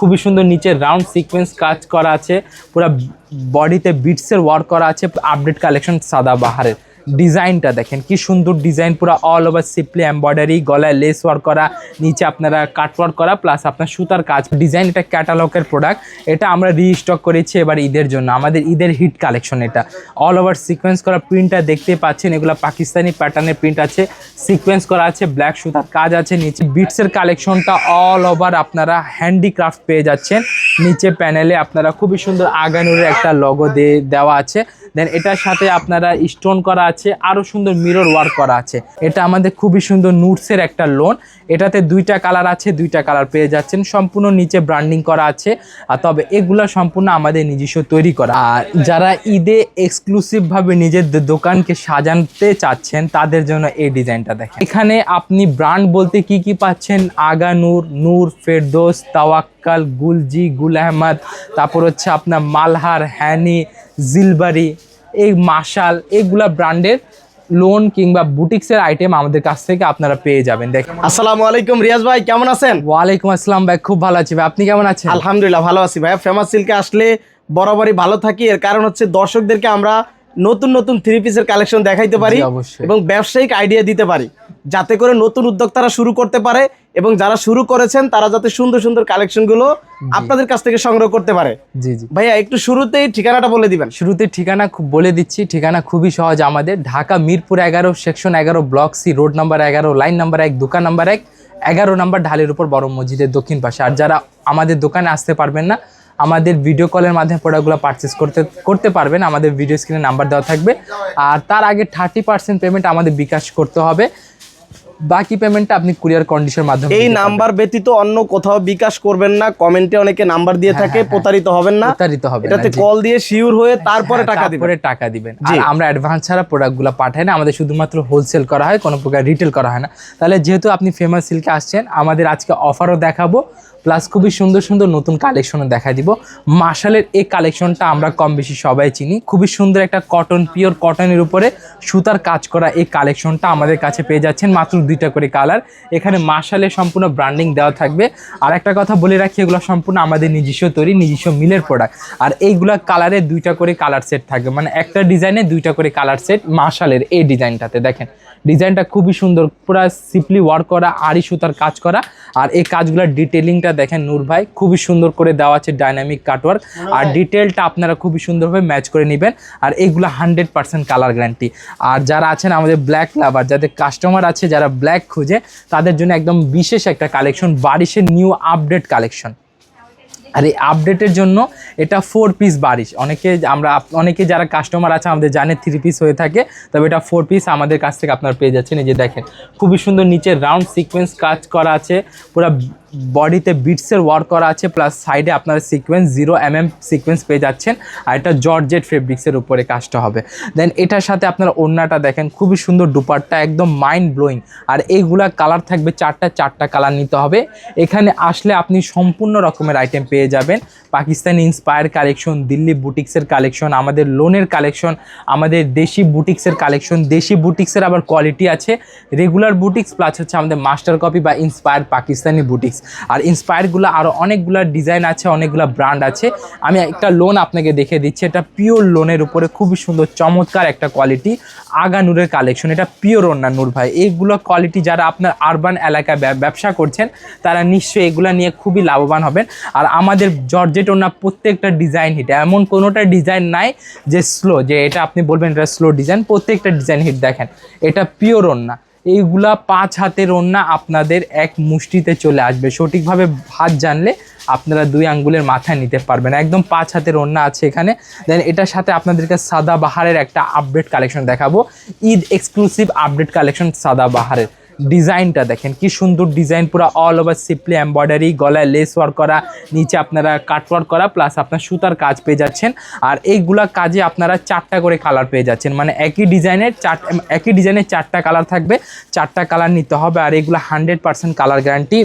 খুবই সুন্দর নিচে রাউন্ড সিকোয়েন্স কাজ করা আছে, পুরো বডিতে বিটসের ওয়ার্ক করা আছে আপডেট কালেকশন সাদা বাহারের ডিজাইনটা দেখেন, কি সুন্দর ডিজাইন, পুরো অল ওভার সিপলি এমব্রয়ডারি গলায় লেস ওয়ার্ক করা, নিচে আপনারা কাট ওয়ার্ক করা প্লাস আপনার সুতার কাজ। ডিজাইন এটা ক্যাটালগের প্রোডাক্ট এটা আমরা রিস্টক করেছি এবার ঈদের জন্য। আমাদের ঈদের হিট কালেকশন এটা। অল ওভার সিকোয়েন্স করা প্রিন্টটা দেখতে পাচ্ছেন, এগুলো পাকিস্তানি প্যাটার্নের প্রিন্ট আছে। সিকোয়েন্স করা আছে ব্ল্যাক সুতার কাজ আছে, নিচে বিটসের কালেকশনটা অল ওভার আপনারা হ্যান্ডিক্রাফট পেয়ে যাচ্ছেন। নিচে প্যানেলে আপনারা খুবই সুন্দর আগানুরের একটা লগো দিয়ে দেওয়া আছে। দেন এটার সাথে আপনারা স্টোন করা আছে আরও সুন্দর মিরর ওয়ার্ক করা আছে। এটা আমাদের খুবই সুন্দর নুটসের একটা লোন এটাতে দুইটা কালার আছে, দুইটা কালার পেয়ে যাচ্ছেন। সম্পূর্ণ নিচে ব্র্যান্ডিং করা আছে। আর তবে এগুলো সম্পূর্ণ আমাদের নিজস্ব তৈরি করা। আর যারা ঈদে এক্সক্লুসিভভাবে নিজের দোকানকে সাজাতে চাচ্ছেন, তাদের জন্য এই ডিজাইনটা দেখেন। এখানে আপনি ব্র্যান্ড বলতে কি কি পাচ্ছেন? আগা নূর নূর ফেরদোস তাওয়াক্কাল গুলজি গুল আহমদ তারপর হচ্ছে আপনার মালহার হ্যানি জিলবারি এই মাশাল এইগুলা ব্র্যান্ডের লোন কিংবা বুটিক্সের আইটেম আমাদের কাছ থেকে আপনারা পেয়ে যাবেন। দেখেন। আসসালামু আলাইকুম রিয়াজ ভাই কেমন আছেন? ওয়ালাইকুম আসসালাম ভাই খুব ভালো আছি ভাই আপনি কেমন আছেন? আলহামদুলিল্লাহ ভালো আছি ভাই। ফেমাস সিল্কে আসলে বরাবরই ভালো থাকি এর কারণ হচ্ছে দর্শকদেরকে আমরা নতুন নতুন থ্রি পিসের কালেকশন দেখাইতে পারি এবং ব্যবসায়িক আইডিয়া দিতে পারি যাতে করে নতুন উদ্যোক্তারা শুরু করতে পারে এবং যারা শুরু করেছেন তারা যাতে সুন্দর সুন্দর কালেকশনগুলো আপনাদের কাছ থেকে সংগ্রহ করতে পারে। জি জি। ভাইয়া একটু শুরুতেই ঠিকানাটা বলে দিবেন। শুরুতে ঠিকানা খুব বলে দিচ্ছি ঠিকানা খুবই সহজ আমাদের। ঢাকা মিরপুর এগারো সেকশন এগারো ব্লক সি রোড নাম্বার এগারো লাইন নাম্বার এক দোকান নাম্বার এক এগারো নাম্বার ঢালের উপর বড় মসজিদের দক্ষিণ পাশে। আর যারা আমাদের দোকানে আসতে পারবেন না আমাদের ভিডিও কলের মাধ্যমে প্রোডাক্টগুলো পারচেস করতে করতে পারবেন। আমাদের ভিডিও স্ক্রিনে নাম্বার দেওয়া থাকবে। আর তার আগে থার্টি পার্সেন্ট পেমেন্ট আমাদের বিকাশ করতে হবে। বাকি পেমেন্টটা আপনি কুরিয়ার কন্ডিশনের মাধ্যমে এই নাম্বার ব্যতীত অন্য কোথাও বিকাশ করবেন না কমেন্টে অনেকে নাম্বার দিয়ে থাকে প্রতারিত হবেন না। প্রতারিত হবে এটাতে কল দিয়ে শিওর হয়ে তারপরে হ্যাঁ, টাকা দিবেন। তারপরে টাকা দিবেন। যে আর আমরা অ্যাডভান্স ছাড়া প্রোডাক্টগুলো পাঠাই না আমাদের শুধুমাত্র হোলসেল করা হয় কোনো প্রকার রিটেল করা হয় না। তাহলে যেহেতু আপনি ফেমাস সিল্কে আসছেন আমাদের আজকে অফারও দেখাবো। প্লাস খুবই সুন্দর সুন্দর নতুন কালেকশনও দেখা দিব। মার্শালের এই কালেকশনটা আমরা কম বেশি সবাই চিনি। খুবই সুন্দর একটা কটন পিওর কটনের উপরে সুতার কাজ করা এই কালেকশনটা আমাদের কাছে পেয়ে যাচ্ছেন মাত্র দুইটা করে কালার এখানে মার্শালের সম্পূর্ণ ব্র্যান্ডিং দেওয়া থাকবে। আর একটা কথা বলে রাখি, এগুলো সম্পূর্ণ আমাদের নিজস্ব তৈরি, নিজস্ব মিলের প্রোডাক্ট আর এইগুলা কালারে দুইটা করে কালার সেট থাকবে। মানে একটা ডিজাইনে দুইটা করে কালার সেট মার্শালের এই ডিজাইনটাতে দেখেন ডিজাইনটা খুবই সুন্দর, পুরো সিপলি ওয়ার্ক করা, আড়ি সুতার কাজ করা। আর এই কাজগুলোর ডিটেলিংটা দেখেন নূর ভাই খুবই সুন্দর করে দেওয়া আছে ডাইনামিক কাটওয়ার্ক আর ডিটেলটা আপনারা খুবই সুন্দরভাবে ম্যাচ করে নেবেন। আর এইগুলো হান্ড্রেড পার্সেন্ট কালার গ্যারান্টি আর যারা আছেন আমাদের ব্ল্যাক লাভার যাদের কাস্টমার আছে যারা ব্ল্যাক খুঁজে তাদের জন্য একদম বিশেষ একটা কালেকশন বারিশের নিউ আপডেট কালেকশন আর এই আপডেটের জন্য এটা ফোর পিস বাড়িস অনেকে আমরা অনেকে যারা কাস্টমার আছে, আমাদের জানে থ্রি পিস হয়ে থাকে, তবে এটা ফোর পিস আমাদের কাছ থেকে আপনারা পেয়ে যাচ্ছেন। এই যে দেখেন, খুবই সুন্দর নিচে রাউন্ড সিকোয়েন্স কাজ করা আছে, পুরো বডিতে বিটসের ওয়ার্ক করা আছে প্লাস সাইডে আপনারা sequence zero M M sequence পেয়ে যাচ্ছেন, আর এটা জর্জেট ফেব্রিক্সের উপরে কাজটা হবে। দেন এটার সাথে আপনারা ওড়নাটা দেখেন, খুবই সুন্দর দুপারটা একদম মাইন্ড ব্লোয়িং আর এইগুলা কালার থাকবে চারটা চারটা কালার নিতে হবে। এখানে আসলে আপনি সম্পূর্ণ রকমের আইটেম পেয়ে যাবেন। পাকিস্তানি ইন্সপায়ার কালেকশন দিল্লি বুটিক্সের কালেকশন আমাদের লোনের কালেকশন আমাদের দেশি বুটিক্সের কালেকশন দেশি বুটিক্সের আবার কোয়ালিটি আছে। রেগুলার বুটিক্স প্লাস হচ্ছে আমাদের মাস্টার কপি বা ইন্সপায়ার পাকিস্তানি বুটিক্স আর ইন্সপায়ারগুলো আরও অনেকগুলো ডিজাইন আছে, অনেকগুলো ব্র্যান্ড আছে। আমি একটা লোন আপনাকে দেখে দিচ্ছি, এটা পিওর লোনের উপরে খুবই সুন্দর, চমৎকার একটা কোয়ালিটি আগা আগানুরের কালেকশন এটা পিওর ওন্না নূর ভাই। এইগুলো কোয়ালিটি যারা আপনার আরবান এলাকায় ব্যবসা করছেন, তারা নিশ্চয়ই এগুলো নিয়ে খুবই লাভবান হবেন। আর আমাদের জর্জেট ওনা প্রত্যেকটা ডিজাইন হিট এমন কোনোটা ডিজাইন নাই যে স্লো যে এটা আপনি বলবেন এটা স্লো ডিজাইন প্রত্যেকটা ডিজাইন হিট দেখেন। এটা পিওর ওন্না এইগুলা পাঁচ হাতের ওন্না আপনাদের এক মুষ্টিতে চলে আসবে। সঠিকভাবে ভাত জানলে আপনারা দুই আঙ্গুলের মাথায় নিতে পারবেন। একদম পাঁচ হাতের ওন্না আছে এখানে। দেন এটার সাথে আপনাদেরকে সাদা বাহারের একটা আপডেট কালেকশন দেখাবো। ঈদ এক্সক্লুসিভ আপডেট কালেকশন সাদা বাহারের ডিজাইনটা দেখেন, কি সুন্দর ডিজাইন, পুরো অল ওভার সিপলি এমব্রয়ডারি গলায় লেস ওয়ার্ক করা, নিচে আপনারা কাটওয়ার্ক করা প্লাস আপনার সুতার কাজ পেয়ে যাচ্ছেন। আর এইগুলা কাজে আপনারা চারটা করে কালার পেয়ে যাচ্ছেন মানে একই ডিজাইনের চার, একই ডিজাইনের চারটা কালার থাকবে, চারটা কালার নিতে হবে, আর এগুলো hundred percent colour guarantee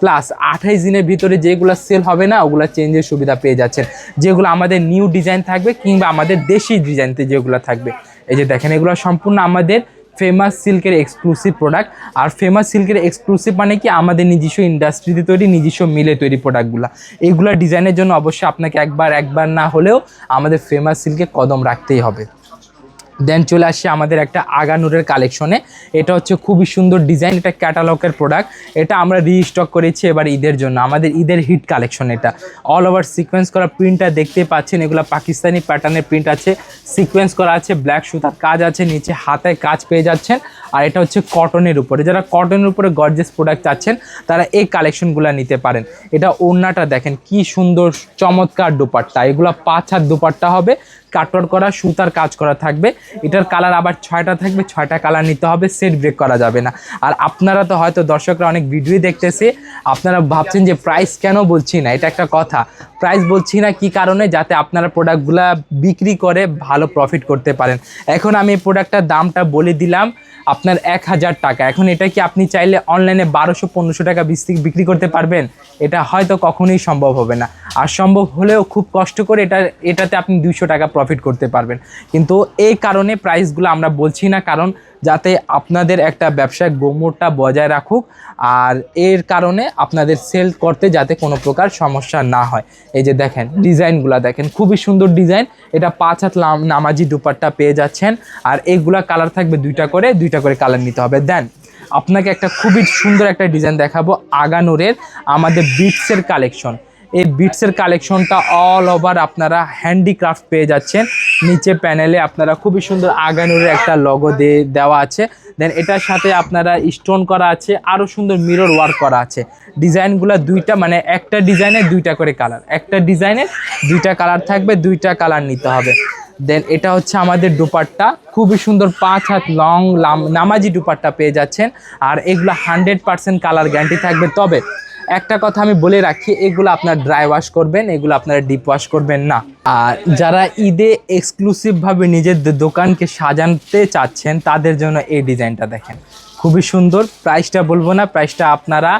plus আঠাইশ দিনের ভিতরে যেগুলো সেল হবে না, ওগুলো চেঞ্জের সুবিধা পেয়ে যাচ্ছেন। যেগুলো আমাদের নিউ ডিজাইন থাকবে, কিংবা আমাদের দেশি ডিজাইনতে যেগুলো থাকবে। এই যে দেখেন, এগুলো সম্পূর্ণ আমাদের ফেমাস সিল্কের এক্সক্লুসিভ প্রোডাক্ট আর ফেমাস সিল্কের এক্সক্লুসিভ মানে কি? আমাদের নিজস্ব ইন্ডাস্ট্রিতে তৈরি, নিজস্ব মিলে তৈরি প্রোডাক্টগুলো এইগুলো ডিজাইনের জন্য অবশ্যই আপনাকে একবার একবার না হলেও আমাদের ফেমাস সিল্কে কদম রাখতেই হবে। দেন চলে আসছে আমাদের একটা আগানুরের কালেকশনে এটা হচ্ছে খুবই সুন্দর ডিজাইন এটা ক্যাটালগের প্রোডাক্ট এটা আমরা রিস্টক করেছি এবার ঈদের জন্য। আমাদের ঈদের হিট কালেকশন এটা। অল ওভার সিকোয়েন্স করা প্রিন্টটা দেখতে পাচ্ছেন। এগুলো পাকিস্তানি প্যাটার্নের প্রিন্ট আছে। সিকোয়েন্স করা আছে ব্ল্যাক সুতার কাজ আছে, নিচে হাতায় কাজ পেয়ে যাচ্ছেন। আর এটা হচ্ছে কটনের উপরে। যারা কটনের উপরে গর্জেস প্রোডাক্ট চাচ্ছেন, তারা এই কালেকশনগুলো নিতে পারেন। এটা ওড়নাটা দেখেন, কি সুন্দর চমৎকার দুপাট্টা। এগুলো পাঁচ হাত দুপাট্টা হবে। কাটওয়ার করা, সুতার কাজ করা থাকবে। এটার কালার আবার ছয়টা থাকবে, ছয়টা কালার নিতে হবে সেট ব্রেক করা যাবে না। আর আপনারা তো হয়তো দর্শকরা অনেক ভিডিওই দেখতেছে, আপনারা ভাবছেন যে প্রাইস কেন বলছি না? এটা একটা কথা। প্রাইস বলছি না কি কারণে? যাতে আপনারা প্রোডাক্টগুলা বিক্রি করে ভালো প্রফিট করতে পারেন। এখন আমি এই প্রোডাক্টটার দামটা বলে দিলাম। আপনার এক হাজার টাকা। এখন এটা কি আপনি চাইলে অনলাইনে বারোশো, পনেরোশো টাকা বিক্রি করতে পারবেন? এটা হয়তো কখনোই সম্ভব হবে না। আর সম্ভব হলেও খুব কষ্ট করে এটা, এটাতে আপনি দুশো টাকা প্রফিট করতে পারবেন। কিন্তু এই কারণে প্রাইসগুলো আমরা বলছি না। কারণ যাতে আপনাদের একটা ব্যবসায় গোমরটা বজায় রাখুক আর এর কারণে আপনাদের সেল করতে যাতে কোনো প্রকার সমস্যা না হয়। এই যে দেখেন, ডিজাইনগুলো দেখেন, খুবই সুন্দর ডিজাইন। এটা পাঁচ হাত নামাজি দুপাট্টা পেয়ে যাচ্ছেন আর এইগুলা কালার থাকবে দুইটা করে দুইটা করে কালার নিতে হবে। দেন আপনাকে একটা খুবই সুন্দর একটা ডিজাইন দেখাবো আগানোরের আমাদের বিটসের কালেকশন এই বিটসের কালেকশনটা অল ওভার আপনারা হ্যান্ডিক্রাফট পেয়ে যাচ্ছেন। নিচে প্যানেলে আপনারা খুবই সুন্দর আগানুরের একটা লগো দিয়ে দেওয়া আছে। দেন এটার সাথে আপনারা স্টোন করা আছে আরও সুন্দর মিরর ওয়ার্ক করা আছে। ডিজাইনগুলো দুইটা মানে একটা ডিজাইনে দুইটা করে কালার একটা ডিজাইনে দুইটা কালার থাকবে, দুইটা কালার নিতে হবে। দেন এটা হচ্ছে আমাদের দুপাট্টা। খুবই সুন্দর পাঁচ হাত লং নামাজি দুপাট্টা পেয়ে যাচ্ছেন। আর এগুলো হান্ড্রেড পার্সেন্ট কালার গ্যারান্টি থাকবে। তবে একটা কথা আমি বলে রাখি, এগুলো আপনার ড্রাই ওয়াশ করবেন, এগুলো আপনারা ডিপ ওয়াশ করবেন না। আর যারা ঈদে এক্সক্লুসিভভাবে নিজের দোকানকে সাজাতে চাচ্ছেন, তাদের জন্য এই ডিজাইনটা দেখেন। খুবই সুন্দর প্রাইসটা বলব না প্রাইসটা আপনারা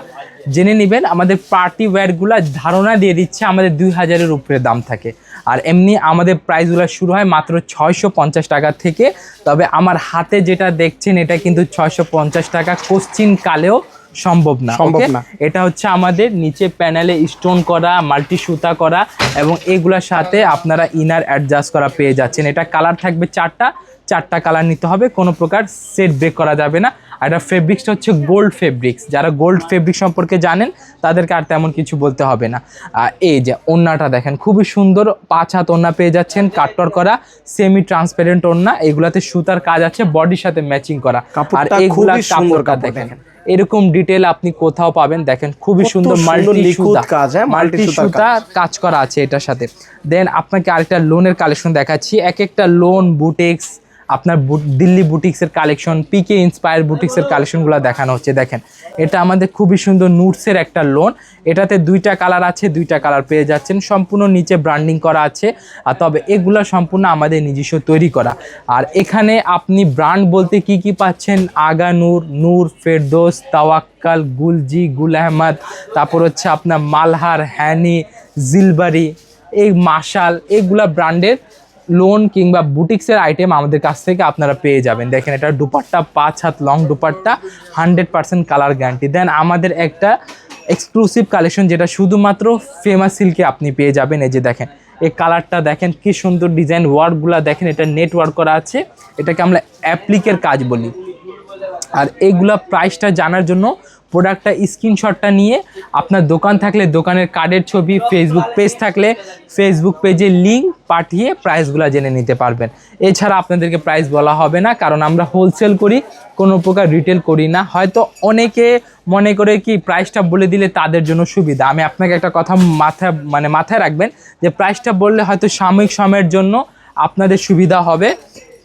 জেনে নেবেন। আমাদের পার্টি ওয়্যারগুলো ধারণা দিয়ে দিচ্ছে, আমাদের দুই হাজারের উপরে দাম থাকে। আর এমনি আমাদের প্রাইসগুলো শুরু হয় মাত্র ছয়শো পঞ্চাশ টাকা থেকে, তবে আমার হাতে যেটা দেখছেন, এটা কিন্তু ছয়শো পঞ্চাশ টাকা কোশ্চিন কালেও সম্ভব না সম্ভব না। এটা হচ্ছে আমাদের নিচে প্যানেলে স্টোন করা মাল্টি সুতা করা এবং এগুলোর সাথে আপনারা ইনার অ্যাডজাস্ট করা পেয়ে যাচ্ছেন। এটা কালার থাকবে চারটা চারটা কালার নিতে হবে কোনো প্রকার সেট ব্রেক করা যাবে না। আর এটা ফেব্রিক্সটা হচ্ছে গোল্ড ফেব্রিক্স যারা গোল্ড ফেব্রিক সম্পর্কে জানেন তাদেরকে আর তেমন কিছু বলতে হবে না। আর এই যে ওন্নাটা দেখেন খুবই সুন্দর পাঁচ হাত ওন্না পেয়ে যাচ্ছেন কাটর করা সেমি ট্রান্সপারেন্ট ওন্না এগুলাতে সুতার কাজ আছে বডির সাথে ম্যাচিং করা। আর এগুলা কাপড় দেখেন। এরকম ডিটেল আপনি কোথাও পাবেন। দেখেন খুবই সুন্দর মাল্টি কাজ, হ্যাঁ, মাল্টি সুতা কাজ। করা আছে এটার সাথে। দেন আপনাকে আরেকটা লোনের কালেকশন দেখাচ্ছি। এক একটা লোন বুটিক্স আপনার দিল্লি বুটিক্সের কালেকশন পিকে ইন্সপায়ার বুটিক্সের কালেকশনগুলো দেখানো হচ্ছে, দেখেন। এটা আমাদের খুবই সুন্দর নুটসের একটা লোন এটাতে দুইটা কালার আছে, দুইটা কালার পেয়ে যাচ্ছেন। সম্পূর্ণ নিচে ব্র্যান্ডিং করা আছে। আর তবে এগুলো সম্পূর্ণ আমাদের নিজস্ব তৈরি করা। আর এখানে আপনি ব্র্যান্ড বলতে কি কি পাচ্ছেন? আগা নূর নূর ফেরদোস, তাওয়াক্কাল, গুলজি, গুল আহমদ, তারপর হচ্ছে আপনার মালহার, হ্যানি, জিলবারি, এই মাশাল, এগুলা ব্র্যান্ডের লোন কিংবা বুটিক্সের আইটেম আমাদের কাছ থেকে আপনারা পেয়ে যাবেন। দেখেন, এটা দুপাট্টা, পাঁচ হাত long dupatta hundred percent colour guarantee then আমাদের একটা এক্সক্লুসিভ কালেকশন যেটা শুধুমাত্র ফেমাস সিল্কে আপনি পেয়ে যাবেন। এই যে দেখেন, এই কালারটা দেখেন, কি সুন্দর ডিজাইন ওয়ার্কগুলো দেখেন, এটা নেটওয়ার্ক করা আছে। এটাকে আমরা অ্যাপ্লিকের কাজ বলি। আর এইগুলা প্রাইসটা জানার জন্য প্রোডাক্টটা স্ক্রিনশটটা নিয়ে আপনার দোকান থাকলে, দোকানের কার্ডের ছবি ফেসবুক পেজ থাকলে ফেসবুক পেজে লিঙ্ক পাঠিয়ে প্রাইসগুলো জেনে নিতে পারবেন। এছাড়া আপনাদেরকে প্রাইস বলা হবে না, কারণ আমরা হোলসেল করি, কোনো প্রকার রিটেল করি না। হয়তো অনেকে মনে করে কি প্রাইসটা বলে দিলে তাদের জন্য সুবিধা। আমি আপনাকে একটা কথা মাথায় মানে মাথায় রাখবেন যে প্রাইসটা বললে হয়তো সাময়িক সময়ের জন্য আপনাদের সুবিধা হবে,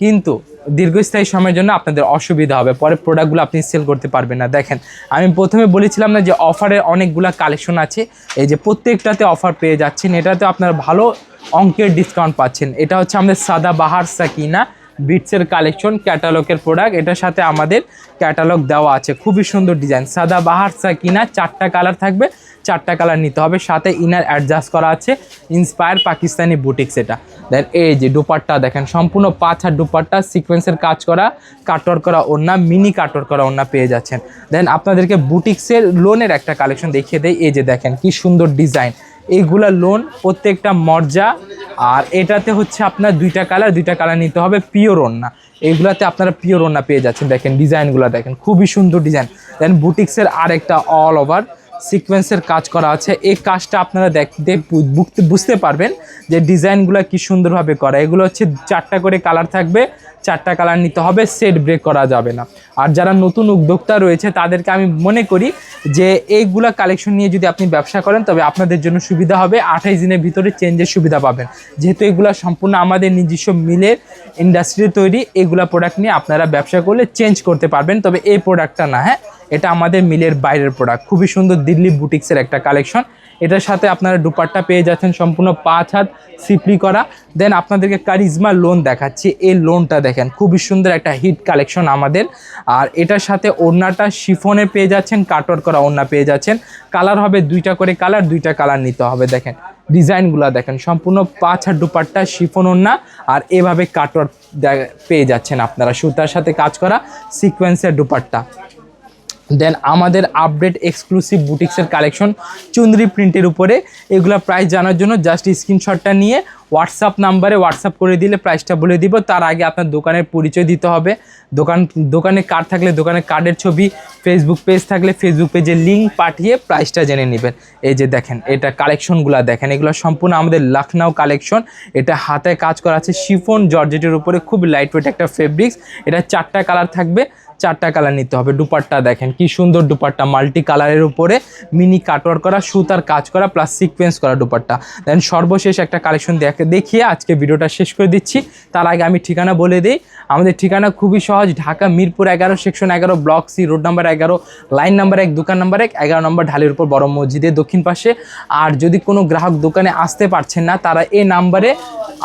কিন্তু দীর্ঘস্থায়ী সময়ের জন্য আপনাদের অসুবিধা হবে। পরে প্রোডাক্টগুলো আপনি সেল করতে পারবেন না। দেখেন, আমি প্রথমে বলেছিলাম না যে অফারের অনেকগুলা কালেকশন আছে। এই যে প্রত্যেকটাতে অফার পেয়ে যাচ্ছেন। এটাতে আপনারা ভালো অঙ্কের ডিসকাউন্ট পাচ্ছেন। এটা হচ্ছে আমাদের সাদা বাহার সাকিনা। বিটসের কালেকশন ক্যাটালগের প্রোডাক্ট এটার সাথে আমাদের ক্যাটালগ দেওয়া আছে। খুবই সুন্দর ডিজাইন সাদা বাহার সাকিনা চারটা কালার থাকবে, চারটা কালার নিতে হবে। সাথে ইনার অ্যাডজাস্ট করা আছে ইন্সপায়ার পাকিস্তানি বুটিক্স এটা। দেন এই যে দুপাট্টা দেখেন, সম্পূর্ণ পাঁচ দুপাট্টা সিকোয়েন্সের কাজ করা কাটর করা ওড়না মিনি কাটর করা ওড়না পেয়ে যাচ্ছেন। দেন আপনাদেরকে বুটিক্সের লোনের একটা কালেকশন দেখিয়ে দেয় এই যে দেখেন, কি সুন্দর ডিজাইন এইগুলা লোন প্রত্যেকটা মর্যা আর এটাতে হচ্ছে আপনার দুইটা কালার দুইটা কালার নিতে হবে পিওর ওন্না এইগুলাতে আপনারা পিওর ওন্না পেয়ে যাচ্ছেন। দেখেন ডিজাইনগুলো দেখেন, খুবই সুন্দর ডিজাইন দেন বুটিক্সের আরেকটা অল ওভার সিকোয়েন্সের কাজ করা আছে। এই কাজটা আপনারা দেখতে বুঝতে পারবেন যে ডিজাইনগুলো কি সুন্দরভাবে করা। এগুলো হচ্ছে চারটা করে কালার থাকবে, চারটা কালার নিতে হবে, সেট ব্রেক করা যাবে না। আর যারা নতুন উদ্যোক্তা রয়েছে, তাদেরকে আমি মনে করি যে এইগুলা কালেকশন নিয়ে যদি আপনি ব্যবসা করেন, তবে আপনাদের জন্য সুবিধা হবে। আঠাইশ দিনের ভিতরে চেঞ্জের সুবিধা পাবেন। যেহেতু এগুলা সম্পূর্ণ আমাদের নিজস্ব মিলের ইন্ডাস্ট্রি তৈরি, এগুলা প্রোডাক্ট নিয়ে আপনারা ব্যবসা করলে চেঞ্জ করতে পারবেন। তবে এই প্রোডাক্টটা না হ্যাঁ? এটা আমাদের মিলের বাইরের প্রোডাক্ট খুবই সুন্দর দিল্লি বুটিক্সের একটা কালেকশন এটার সাথে আপনারা দুপাট্টা পেয়ে যাচ্ছেন সম্পূর্ণ পাঁচ হাত সিপলি করা। দেন আপনাদেরকে কারিজমা লোন দেখাচ্ছি। এই লোনটা দেখেন, খুবই সুন্দর একটা হিট কালেকশন আমাদের। আর এটার সাথে ওড়নাটা শিফনে পেয়ে যাচ্ছেন কাটর করা ওড়না পেয়ে যাচ্ছেন। কালার হবে দুইটা করে কালার দুইটা কালার নিতে হবে, দেখেন। ডিজাইনগুলো দেখেন, সম্পূর্ণ পাঁচ হাত দুপাট্টা শিফন ওড়না। আর এভাবে কাটর পেয়ে যাচ্ছেন আপনারা, সুতার সাথে কাজ করা সিকোয়েন্সের দুপাট্টা। দেন আমাদের আপডেট এক্সক্লুসিভ বুটিক্সের কালেকশন চুন্দ্রি প্রিন্টের উপরে। এগুলো প্রাইস জানার জন্য জাস্ট স্ক্রিনশটটা নিয়ে হোয়াটসঅ্যাপ নাম্বারে হোয়াটসঅ্যাপ করে দিলে প্রাইসটা বলে দিব। তার আগে আপনার দোকানের পরিচয় দিতে হবে। দোকান, দোকানে কার্ড থাকলে দোকানের কার্ডের ছবি ফেসবুক পেজ থাকলে ফেসবুক পেজের লিঙ্ক পাঠিয়ে প্রাইসটা জেনে নেবেন। এই যে দেখেন, এটা কালেকশনগুলো দেখেন। এগুলো সম্পূর্ণ আমাদের লখনৌ কালেকশন এটা হাতে কাজ করা আছে শিফন জর্জেটের উপরে। খুব লাইট ওয়েট একটা ফেব্রিক্স এটা চারটা কালার থাকবে। চারটা কালার নিতে হবে। দুপাট্টা দেখেন, কি সুন্দর দুপাট্টা। মাল্টি কালারের উপরে মিনি কাটওয়ার করা, সুতার কাজ করা প্লাস সিকোয়েন্স করা দুপাট্টা। দেন সর্বশেষ একটা কালেকশন দেখে, দেখিয়ে আজকে ভিডিওটা শেষ করে দিচ্ছি। তার আগে আমি ঠিকানা বলে দিই, আমাদের ঠিকানা খুবই সহজ, ঢাকা মিরপুর এগারো সেকশন এগারো ব্লক সি রোড নাম্বার এগারো লাইন নাম্বার এক, দোকান নাম্বার এক, এগারো নম্বর ঢালের উপর বড় মসজিদের দক্ষিণ পাশে। আর যদি কোনো গ্রাহক দোকানে আসতে পারছেন না, তারা এই নাম্বারে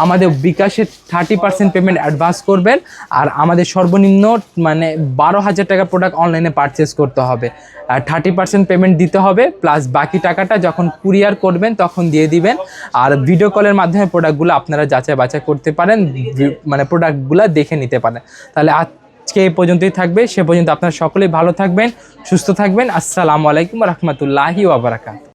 আমাদের বিকাশে থার্টি পার্সেন্ট পেমেন্ট অ্যাডভান্স করবেন আর আমাদের সর্বনিম্ন মানে বারো হাজার টাকা প্রোডাক্ট অনলাইনে পারচেস করতে হবে। আর থার্টি পার্সেন্ট পেমেন্ট দিতে হবে প্লাস বাকি টাকাটা যখন কুরিয়ার করবেন, তখন দিয়ে দিবেন। আর ভিডিও কলের মাধ্যমে প্রোডাক্টগুলো আপনারা যাচাই বাছাই করতে পারেন মানে প্রোডাক্টগুলো দেখে নিতে পারেন। তাহলে আজকে এই পর্যন্তই থাকবে। সে পর্যন্ত আপনারা সকলেই ভালো থাকবেন, সুস্থ থাকবেন। আসসালামু আলাইকুম রহমতুল্লাহি ওবরাকাত